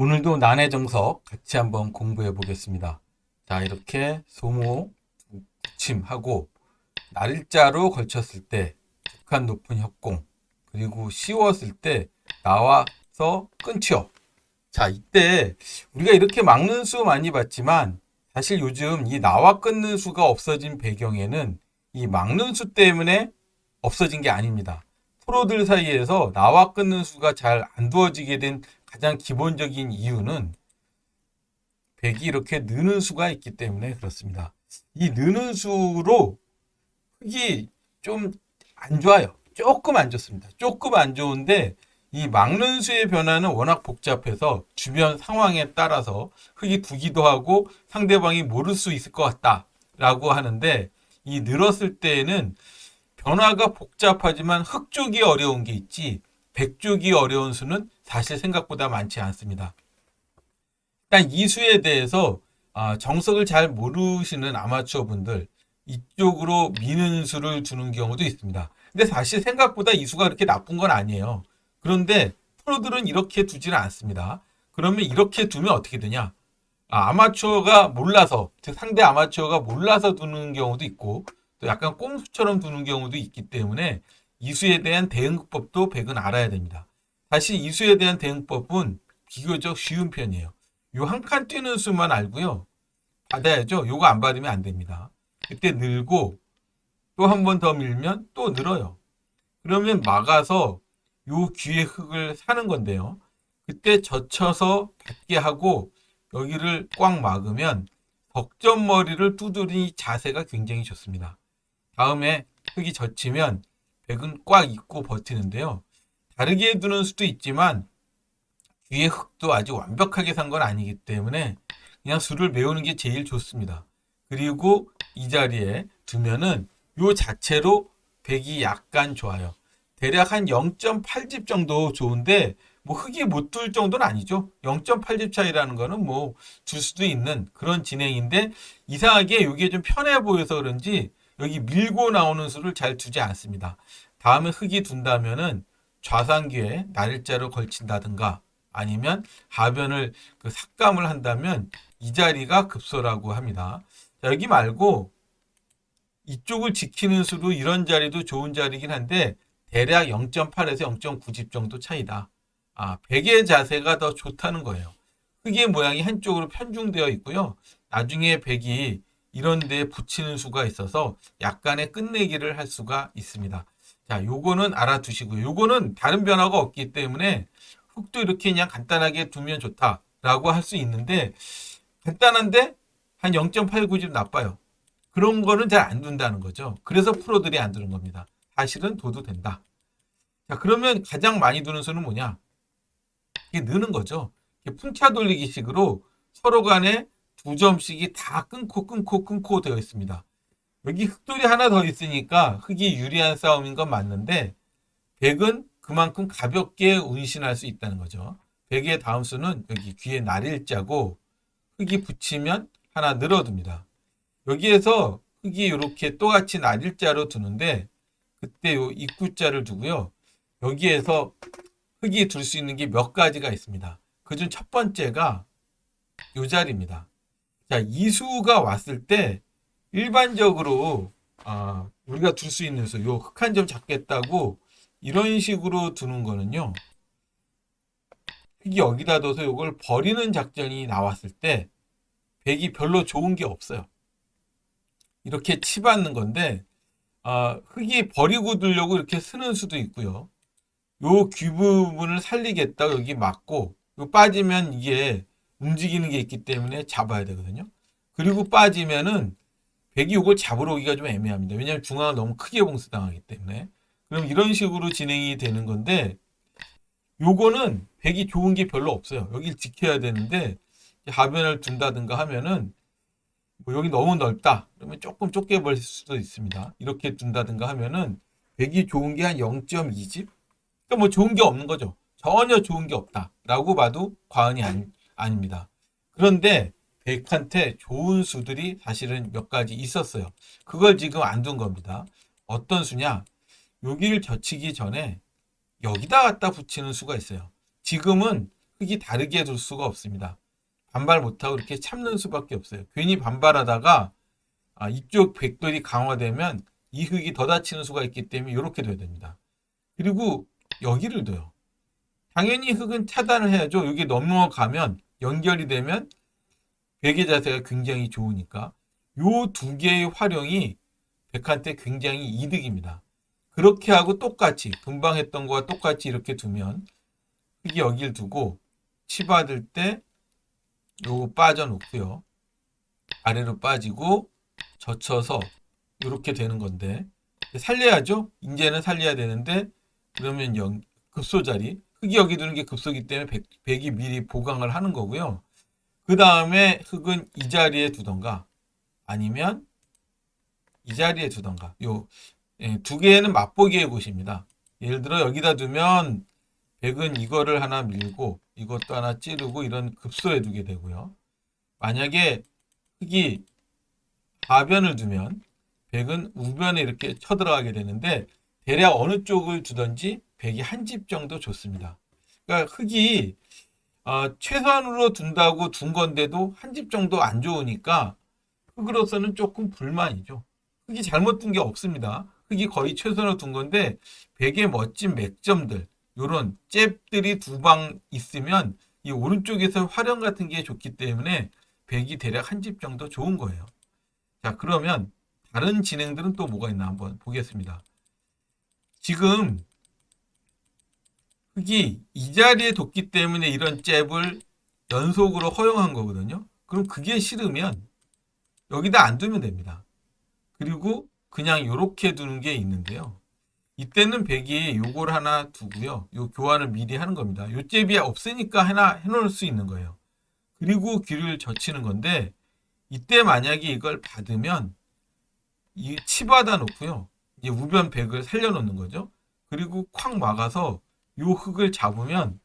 오늘도 난해 정석 같이 한번 공부해 보겠습니다. 자, 이렇게 소모, 부침하고 날짜로 걸쳤을 때 극한 높은 협공, 그리고 씌웠을 때 나와서 끊죠. 자, 이때 우리가 이렇게 막는 수 많이 봤지만 사실 요즘 이 나와 끊는 수가 없어진 배경에는 이 막는 수 때문에 없어진 게 아닙니다. 프로들 사이에서 나와 끊는 수가 잘 안 두어지게 된 가장 기본적인 이유는 백이 이렇게 느는 수가 있기 때문에 그렇습니다. 이 느는 수로 흙이 좀 안 좋아요. 조금 안 좋습니다. 조금 안 좋은데 이 막는 수의 변화는 워낙 복잡해서 주변 상황에 따라서 흙이 두기도 하고 상대방이 모를 수 있을 것 같다라고 하는데 이 늘었을 때에는 변화가 복잡하지만 흙 쪽이 어려운 게 있지 백 쪽이 어려운 수는 사실 생각보다 많지 않습니다. 일단 이 수에 대해서 아, 정석을 잘 모르시는 아마추어 분들 이쪽으로 미는 수를 두는 경우도 있습니다. 근데 사실 생각보다 이 수가 그렇게 나쁜 건 아니에요. 그런데 프로들은 이렇게 두지는 않습니다. 그러면 이렇게 두면 어떻게 되냐? 아, 아마추어가 몰라서, 즉 상대 아마추어가 몰라서 두는 경우도 있고, 또 약간 꼼수처럼 두는 경우도 있기 때문에 이수에 대한 대응법도 백은 알아야 됩니다. 사실 이수에 대한 대응법은 비교적 쉬운 편이에요. 요 한 칸 뛰는 수만 알고요. 받아야죠. 요거 안 받으면 안 됩니다. 그때 늘고 또 한 번 더 밀면 또 늘어요. 그러면 막아서 요 귀의 흙을 사는 건데요. 그때 젖혀서 받게 하고 여기를 꽉 막으면 덕점머리를 두드린 자세가 굉장히 좋습니다. 다음에 흙이 젖히면 백은 꽉 입고 버티는데요. 다르게 두는 수도 있지만 귀의 흙도 아주 완벽하게 산 건 아니기 때문에 그냥 수를 메우는 게 제일 좋습니다. 그리고 이 자리에 두면은 요 자체로 백이 약간 좋아요. 대략 한 0.8집 정도 좋은데 뭐 흙이 못 둘 정도는 아니죠. 0.8집 차이라는 거는 뭐 줄 수도 있는 그런 진행인데 이상하게 이게 좀 편해 보여서 그런지 여기 밀고 나오는 수를 잘 두지 않습니다. 다음에 흙이 둔다면은 좌상귀에 날짜로 걸친다든가 아니면 하변을 그 삭감을 한다면 이 자리가 급소라고 합니다. 자, 여기 말고 이쪽을 지키는 수도 이런 자리도 좋은 자리긴 한데 대략 0.8에서 0.9집 정도 차이다. 아, 백의 자세가 더 좋다는 거예요. 흙의 모양이 한쪽으로 편중되어 있고요. 나중에 백이 이런 데 붙이는 수가 있어서 약간의 끝내기를 할 수가 있습니다. 자, 요거는 알아두시고요. 요거는 다른 변화가 없기 때문에 흙도 이렇게 그냥 간단하게 두면 좋다라고 할 수 있는데 간단한데 한 0.89집 나빠요. 그런 거는 잘 안 둔다는 거죠. 그래서 프로들이 안 두는 겁니다. 사실은 둬도 된다. 자, 그러면 가장 많이 두는 수는 뭐냐? 이게 느는 거죠. 이게 풍차 돌리기 식으로 서로 간에 두 점씩이 다 끊고 끊고 끊고 되어 있습니다. 여기 흙돌이 하나 더 있으니까 흙이 유리한 싸움인 건 맞는데 백은 그만큼 가볍게 운신할 수 있다는 거죠. 백의 다음 수는 여기 귀에 날일자고 흙이 붙이면 하나 늘어둡니다. 여기에서 흙이 이렇게 똑같이 날일자로 두는데 그때 요 입구자를 두고요. 여기에서 흙이 둘 수 있는 게 몇 가지가 있습니다. 그중 첫 번째가 요 자리입니다. 자, 이수가 왔을 때 일반적으로 아, 우리가 둘 수 있는 수, 요흙한점 잡겠다고 이런 식으로 두는 거는요. 흙이 여기다 둬서 이걸 버리는 작전이 나왔을 때 백이 별로 좋은 게 없어요. 이렇게 치받는 건데 아, 흙이 버리고 두려고 이렇게 쓰는 수도 있고요. 요 귀 부분을 살리겠다 여기 막고 요 빠지면 이게 움직이는 게 있기 때문에 잡아야 되거든요. 그리고 빠지면은 백이 요걸 잡으러 오기가 좀 애매합니다. 왜냐하면 중앙을 너무 크게 봉쇄당하기 때문에. 그럼 이런 식으로 진행이 되는 건데 요거는 백이 좋은 게 별로 없어요. 여기를 지켜야 되는데 하변을 둔다든가 하면은 뭐 여기 너무 넓다. 그러면 조금 좁게 벌 수도 있습니다. 이렇게 둔다든가 하면은 백이 좋은 게 한 0.2집? 그러니까 뭐 좋은 게 없는 거죠. 전혀 좋은 게 없다라고 봐도 과언이 아니, 아닙니다. 그런데 백한테 좋은 수들이 사실은 몇 가지 있었어요. 그걸 지금 안 둔 겁니다. 어떤 수냐? 여기를 젖히기 전에 여기다 갖다 붙이는 수가 있어요. 지금은 흙이 다르게 둘 수가 없습니다. 반발 못하고 이렇게 참는 수밖에 없어요. 괜히 반발하다가 아, 이쪽 백돌이 강화되면 이 흙이 더 다치는 수가 있기 때문에 이렇게 돼야 됩니다. 그리고 여기를 둬요. 당연히 흙은 차단을 해야죠. 여기 넘어가면 연결이 되면 베개 자세가 굉장히 좋으니까 요 두 개의 활용이 백한테 굉장히 이득입니다. 그렇게 하고 똑같이 금방 했던 거와 똑같이 이렇게 두면 흙이 여길 두고 치받을 때 요거 빠져 놓고요. 아래로 빠지고 젖혀서 이렇게 되는 건데 살려야죠. 이제는 살려야 되는데 그러면 영, 급소 자리 흙이 여기 두는 게 급소기 때문에 백, 백이 미리 보강을 하는 거고요. 그 다음에 흙은 이 자리에 두던가 아니면 이 자리에 두던가 요 예, 두 개는 맛보기의 곳입니다. 예를 들어 여기다 두면 백은 이거를 하나 밀고 이것도 하나 찌르고 이런 급소에 두게 되고요. 만약에 흙이 하변을 두면 백은 우변에 이렇게 쳐들어가게 되는데 대략 어느 쪽을 두든지 백이 한 집 정도 좋습니다. 그러니까 흙이 어, 최선으로 둔다고 둔 건데도 한 집 정도 안 좋으니까 흙으로서는 조금 불만이죠. 흙이 잘못 둔 게 없습니다. 흙이 거의 최선으로 둔 건데 백의 멋진 맥점들 요런 잽들이 두 방 있으면 이 오른쪽에서 활용 같은 게 좋기 때문에 백이 대략 한 집 정도 좋은 거예요. 자 그러면 다른 진행들은 또 뭐가 있나 한번 보겠습니다. 지금 흙이 이 자리에 뒀기 때문에 이런 잽을 연속으로 허용한 거거든요. 그럼 그게 싫으면 여기다 안 두면 됩니다. 그리고 그냥 이렇게 두는 게 있는데요. 이때는 백이 요걸 하나 두고요. 요 교환을 미리 하는 겁니다. 요 잽이 없으니까 하나 해놓을 수 있는 거예요. 그리고 귀를 젖히는 건데 이때 만약에 이걸 받으면 이 치받아 놓고요. 이제 우변 백을 살려놓는 거죠. 그리고 콱 막아서 요 흙을 잡으면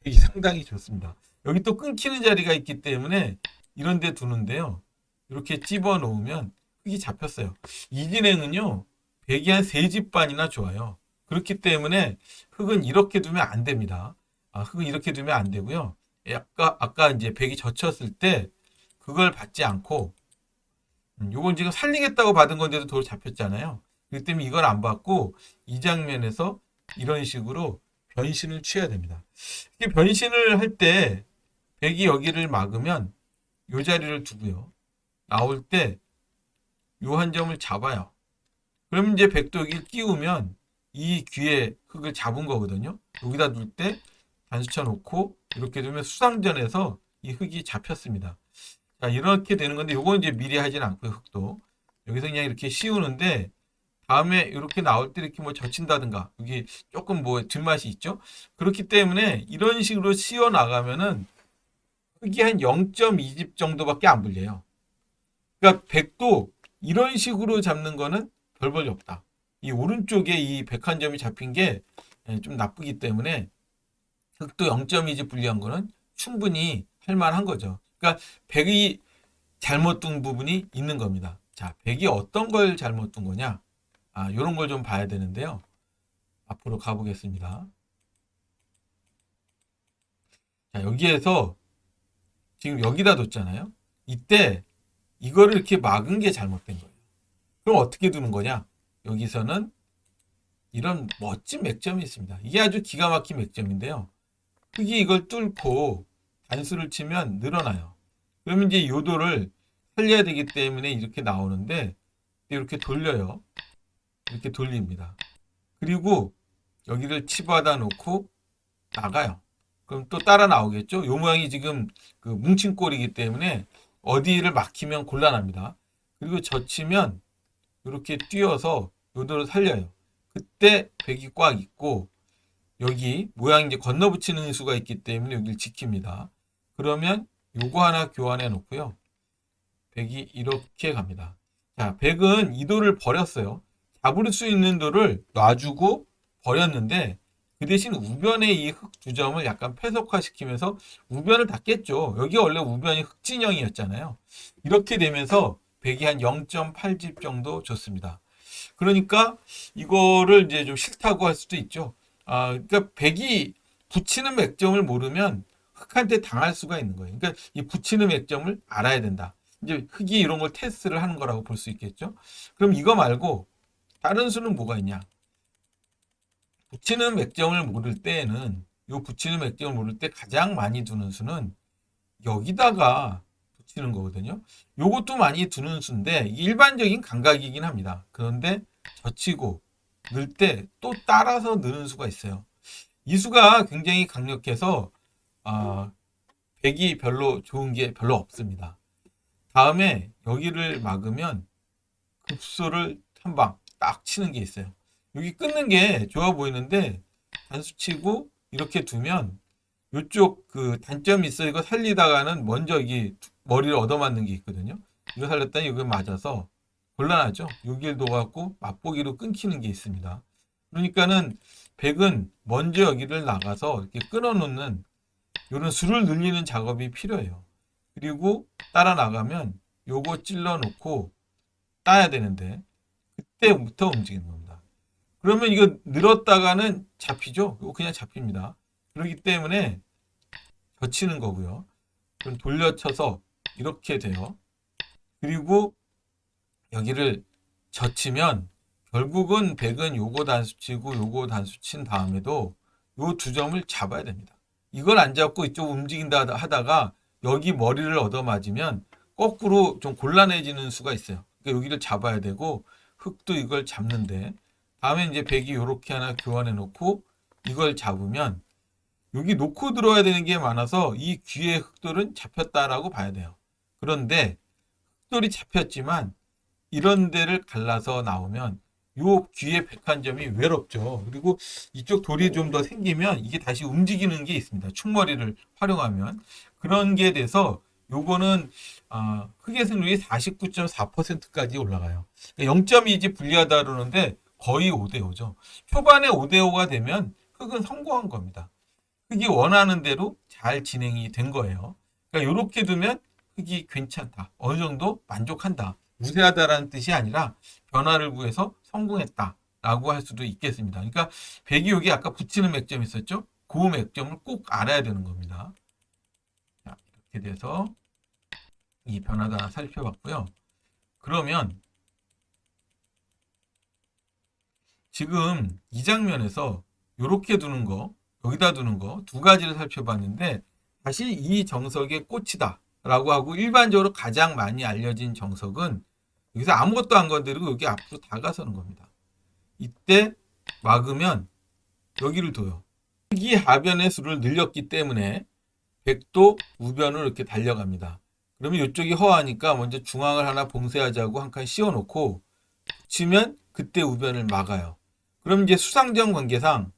백이 상당히 좋습니다. 여기 또 끊기는 자리가 있기 때문에 이런 데 두는데요. 이렇게 찝어 놓으면 흙이 잡혔어요. 이 진행은요. 백이 한세집 반이나 좋아요. 그렇기 때문에 흙은 이렇게 두면 안 됩니다. 아, 흙은 이렇게 두면 안 되고요. 아까 아까 이제 백이 젖혔을 때 그걸 받지 않고 음, 요건 지금 살리겠다고 받은 건데도 돌 잡혔잖아요. 그렇기 때문에 이걸 안 받고 이 장면에서 이런 식으로 변신을 취해야 됩니다. 이게 변신을 할 때 백이 여기를 막으면 요 자리를 두고요. 나올 때 요 한 점을 잡아요. 그럼 이제 백도 여기를 끼우면 이 귀에 흙을 잡은 거거든요. 여기다 둘 때 단수쳐 놓고 이렇게 두면 수상전에서 이 흙이 잡혔습니다. 자, 이렇게 되는 건데 요건 이제 미리 하진 않고요, 흙도. 여기서 그냥 이렇게 씌우는데 다음에 이렇게 나올 때 이렇게 뭐 젖힌다든가 여기 조금 뭐 뒷맛이 있죠. 그렇기 때문에 이런 식으로 씌워 나가면은 흙이 한 0.2집 정도밖에 안 불려요. 그러니까 백도 이런 식으로 잡는 거는 별 볼이 없다. 이 오른쪽에 이 백한 점이 잡힌 게 좀 나쁘기 때문에 흙도 0.2집 불리한 거는 충분히 할 만한 거죠. 그러니까 백이 잘못 둔 부분이 있는 겁니다. 자, 백이 어떤 걸 잘못 둔 거냐? 아, 요런 걸 좀 봐야 되는데요. 앞으로 가보겠습니다. 자, 여기에서 지금 여기다 뒀잖아요. 이때 이거를 이렇게 막은 게 잘못된 거예요. 그럼 어떻게 두는 거냐? 여기서는 이런 멋진 맥점이 있습니다. 이게 아주 기가 막힌 맥점인데요. 흙이 이걸 뚫고 단수를 치면 늘어나요. 그러면 이제 요도를 살려야 되기 때문에 이렇게 나오는데 이렇게 돌려요. 이렇게 돌립니다. 그리고 여기를 치받아 놓고 나가요. 그럼 또 따라 나오겠죠? 요 모양이 지금 그 뭉친 꼴이기 때문에 어디를 막히면 곤란합니다. 그리고 젖히면 이렇게 뛰어서 요도를 살려요. 그때 백이 꽉 있고 여기 모양이 이제 건너붙이는 수가 있기 때문에 여기를 지킵니다. 그러면 요거 하나 교환해 놓고요. 백이 이렇게 갑니다. 자, 백은 이 돌을 버렸어요. 잡을 수 있는 돌을 놔주고 버렸는데 그 대신 우변의 이흙두 점을 약간 폐석화시키면서 우변을 닫겠죠. 여기 원래 우변이 흙진영이었잖아요. 이렇게 되면서 백이 한 0.8집 정도 좋습니다. 그러니까 이거를 이제 좀 싫다고 할 수도 있죠. 아, 그러니까 백이 붙이는 맥점을 모르면 흙한테 당할 수가 있는 거예요. 그러니까 이 붙이는 맥점을 알아야 된다. 이제 흙이 이런 걸 테스트를 하는 거라고 볼 수 있겠죠. 그럼 이거 말고 다른 수는 뭐가 있냐? 붙이는 맥점을 모를 때에는 요 붙이는 맥점을 모를 때 가장 많이 두는 수는 여기다가 붙이는 거거든요. 요것도 많이 두는 수인데 일반적인 감각이긴 합니다. 그런데 젖히고 넣을 때또 따라서 넣는 수가 있어요. 이 수가 굉장히 강력해서 아, 백이 별로 좋은 게 별로 없습니다. 다음에 여기를 막으면 급소를 한방 딱 치는 게 있어요. 여기 끊는 게 좋아 보이는데 단수 치고 이렇게 두면 이쪽 그 단점이 있어 이거 살리다가는 먼저 이 머리를 얻어맞는 게 있거든요. 이거 살렸더니 여기 맞아서 곤란하죠. 여기를 놓아갖고 맛보기로 끊기는 게 있습니다. 그러니까는 백은 먼저 여기를 나가서 이렇게 끊어놓는 이런 수를 늘리는 작업이 필요해요. 그리고 따라 나가면 요거 찔러 놓고 따야 되는데 그때부터 움직이는 겁니다. 그러면 이거 늘었다가는 잡히죠? 이거 그냥 잡힙니다. 그렇기 때문에 젖히는 거고요. 그럼 돌려쳐서 이렇게 돼요. 그리고 여기를 젖히면 결국은 백은 요거 단수 치고 요거 단수 친 다음에도 요 두 점을 잡아야 됩니다. 이걸 안 잡고 이쪽 움직인다 하다가 여기 머리를 얻어맞으면 거꾸로 좀 곤란해지는 수가 있어요. 그러니까 여기를 잡아야 되고 흙도 이걸 잡는데 다음에 이제 백이 요렇게 하나 교환해 놓고 이걸 잡으면 여기 놓고 들어야 되는 게 많아서 이 귀의 흙돌은 잡혔다라고 봐야 돼요. 그런데 흙돌이 잡혔지만 이런 데를 갈라서 나오면 요 귀의 백한점이 외롭죠. 그리고 이쪽 돌이 좀 더 생기면 이게 다시 움직이는 게 있습니다. 충머리를 활용하면 그런 게 돼서 요거는 아, 흑의 승률이 49.4%까지 올라가요. 0.2지 불리하다 그러는데 거의 5대 5죠. 초반에 5대 5가 되면 흑은 성공한 겁니다. 흑이 원하는 대로 잘 진행이 된 거예요. 그러니까 이렇게 두면 흑이 괜찮다. 어느 정도 만족한다. 우세하다라는 뜻이 아니라 변화를 구해서 성공했다 라고 할 수도 있겠습니다. 그러니까 백이 여기 아까 붙이는 맥점 있었죠? 그 맥점을 꼭 알아야 되는 겁니다. 자, 이렇게 돼서 이 하나 살펴봤고요. 그러면 지금 이 장면에서 이렇게 두는 거, 여기다 두는 거 두 가지를 살펴봤는데 다시 이 정석의 꽃이다 라고 하고 일반적으로 가장 많이 알려진 정석은 여기서 아무것도 안 건드리고 여기 앞으로 다가서는 겁니다. 이때 막으면 여기를 둬요. 이 하변의 수를 늘렸기 때문에 백도 우변으로 이렇게 달려갑니다. 그러면 이쪽이 허하니까 먼저 중앙을 하나 봉쇄하자고 한 칸 씌워놓고 치면 그때 우변을 막아요. 그럼 이제 수상정 관계상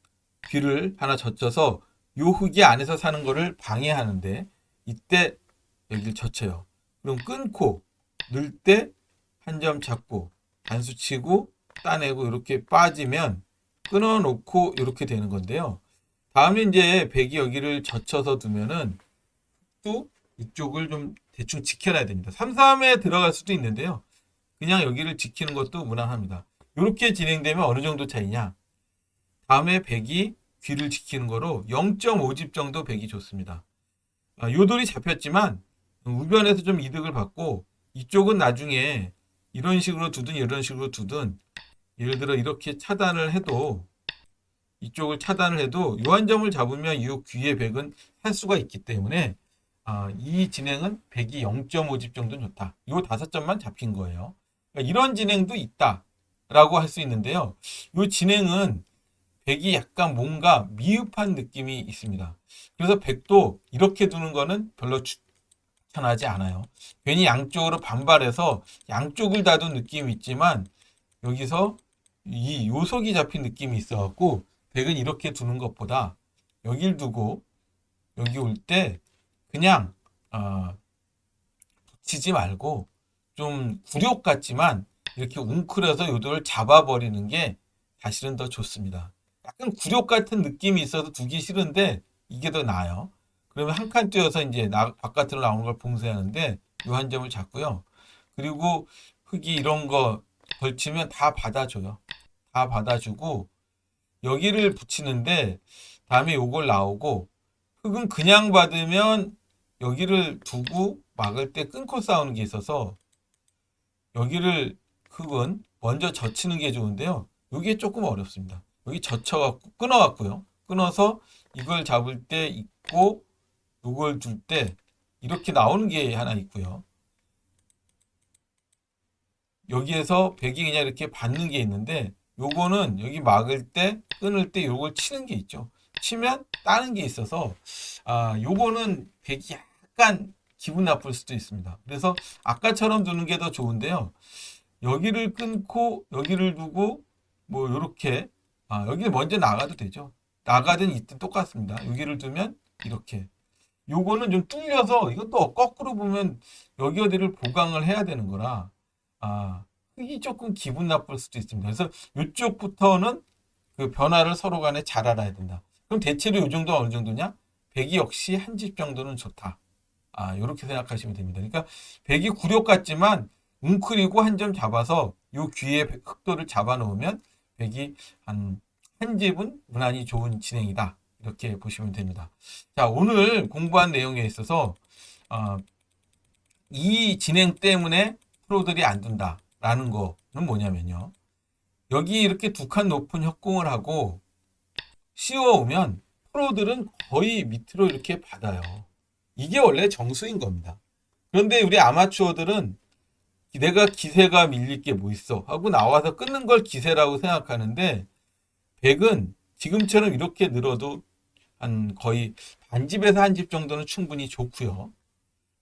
귀를 하나 젖혀서 요 흙이 안에서 사는 거를 방해하는데 이때 여기를 젖혀요. 그럼 끊고 넣을 때한 점 잡고 단수 치고 따내고 이렇게 빠지면 끊어 놓고 이렇게 되는 건데요. 다음에 이제 백이 여기를 젖혀서 두면은 또 이쪽을 좀 대충 지켜놔야 됩니다. 3, 3에 들어갈 수도 있는데요. 그냥 여기를 지키는 것도 무난합니다. 이렇게 진행되면 어느 정도 차이냐? 다음에 백이 귀를 지키는 거로 0.5집 정도 백이 좋습니다. 아, 요돌이 잡혔지만 우변에서 좀 이득을 받고 이쪽은 나중에 이런 식으로 두든 이런 식으로 두든 예를 들어 이렇게 차단을 해도 이쪽을 차단을 해도 요한 점을 잡으면 이 귀의 백은 할 수가 있기 때문에 아, 이 진행은 백이 0.5집 정도는 좋다. 요 다섯 점만 잡힌 거예요. 그러니까 이런 진행도 있다라고 할 수 있는데요. 요 진행은 백이 약간 뭔가 미흡한 느낌이 있습니다. 그래서 백도 이렇게 두는 거는 별로 추천하지 않아요. 괜히 양쪽으로 반발해서 양쪽을 다둔 느낌이 있지만 여기서 이 요속이 잡힌 느낌이 있어갖고 백은 이렇게 두는 것보다 여길 두고 여기 올 때 그냥 어, 붙이지 말고 좀 굴욕 같지만 이렇게 웅크려서 요도를 잡아버리는 게 사실은 더 좋습니다. 약간 굴욕 같은 느낌이 있어서 두기 싫은데 이게 더 나아요. 그러면 한칸 띄어서 이제 나, 바깥으로 나오는 걸 봉쇄하는데 요 한 점을 잡고요. 그리고 흙이 이런 거 걸치면 다 받아줘요. 다 받아주고 여기를 붙이는데 다음에 요걸 나오고 흙은 그냥 받으면 여기를 두고 막을 때 끊고 싸우는 게 있어서 여기를 흙은 먼저 젖히는 게 좋은데요. 이게 조금 어렵습니다. 여기 젖혀갖고 끊어갖고요. 끊어서 이걸 잡을 때 있고 이걸 줄 때 이렇게 나오는 게 하나 있고요. 여기에서 백이 그냥 이렇게 받는 게 있는데 요거는 여기 막을 때 끊을 때 요걸 치는 게 있죠. 치면 따는 게 있어서 아 요거는 백이 약간 기분 나쁠 수도 있습니다. 그래서 아까처럼 두는 게 더 좋은데요. 여기를 끊고 여기를 두고 뭐 요렇게 아 여기 먼저 나가도 되죠. 나가든 있든 똑같습니다. 여기를 두면 이렇게 요거는 좀 뚫려서 이것도 거꾸로 보면 여기 어디를 보강을 해야 되는 거라 아 흙이 조금 기분 나쁠 수도 있습니다. 그래서 이쪽부터는 그 변화를 서로 간에 잘 알아야 된다. 그럼 대체로 이 정도 어느 정도냐? 백이 역시 한 집 정도는 좋다. 아, 이렇게 생각하시면 됩니다. 그러니까 백이 굴욕 같지만 웅크리고 한 점 잡아서 요 귀에 흑도를 잡아 놓으면 백이 한, 한 집은 무난히 좋은 진행이다. 이렇게 보시면 됩니다. 자, 오늘 공부한 내용에 있어서, 어, 이 진행 때문에 프로들이 안 둔다 라는 거는 뭐냐면요. 여기 이렇게 두 칸 높은 협공을 하고 씌워오면 프로들은 거의 밑으로 이렇게 받아요. 이게 원래 정수인 겁니다. 그런데 우리 아마추어들은 내가 기세가 밀릴 게 뭐 있어 하고 나와서 끊는 걸 기세라고 생각하는데 백은 지금처럼 이렇게 늘어도 한 거의 반집에서 한 집 정도는 충분히 좋고요.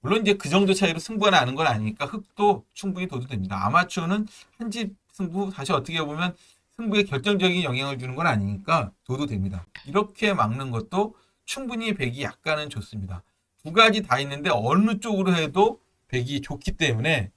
물론 이제 그 정도 차이로 승부가 나는 건 아니니까 흙도 충분히 둬도 됩니다. 아마추어는 한 집 승부 사실 어떻게 보면 승부에 결정적인 영향을 주는 건 아니니까 둬도 됩니다. 이렇게 막는 것도 충분히 백이 약간은 좋습니다. 두 가지 다 있는데 어느 쪽으로 해도 백이 좋기 때문에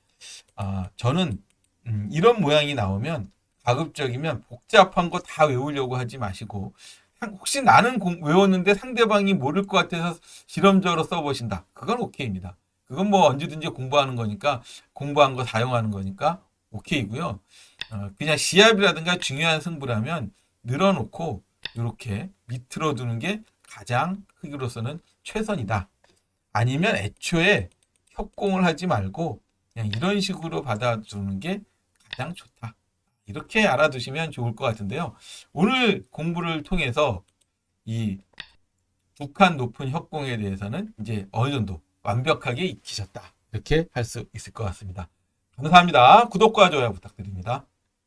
아, 저는 음, 이런 모양이 나오면 가급적이면 복잡한 거 다 외우려고 하지 마시고 상- 혹시 나는 공- 외웠는데 상대방이 모를 것 같아서 실험적으로 써보신다. 그건 오케이입니다. 그건 뭐 언제든지 공부하는 거니까 공부한 거 사용하는 거니까 오케이고요. 어, 그냥 시합이라든가 중요한 승부라면 늘어놓고 이렇게 밑으로 두는 게 가장 크기로서는 최선이다. 아니면 애초에 협공을 하지 말고 그냥 이런 식으로 받아주는 게 가장 좋다. 이렇게 알아두시면 좋을 것 같은데요. 오늘 공부를 통해서 이두칸 높은 협공에 대해서는 이제 어느 정도 완벽하게 익히셨다. 이렇게 할 수 있을 것 같습니다. 감사합니다. 구독과 좋아요 부탁드립니다.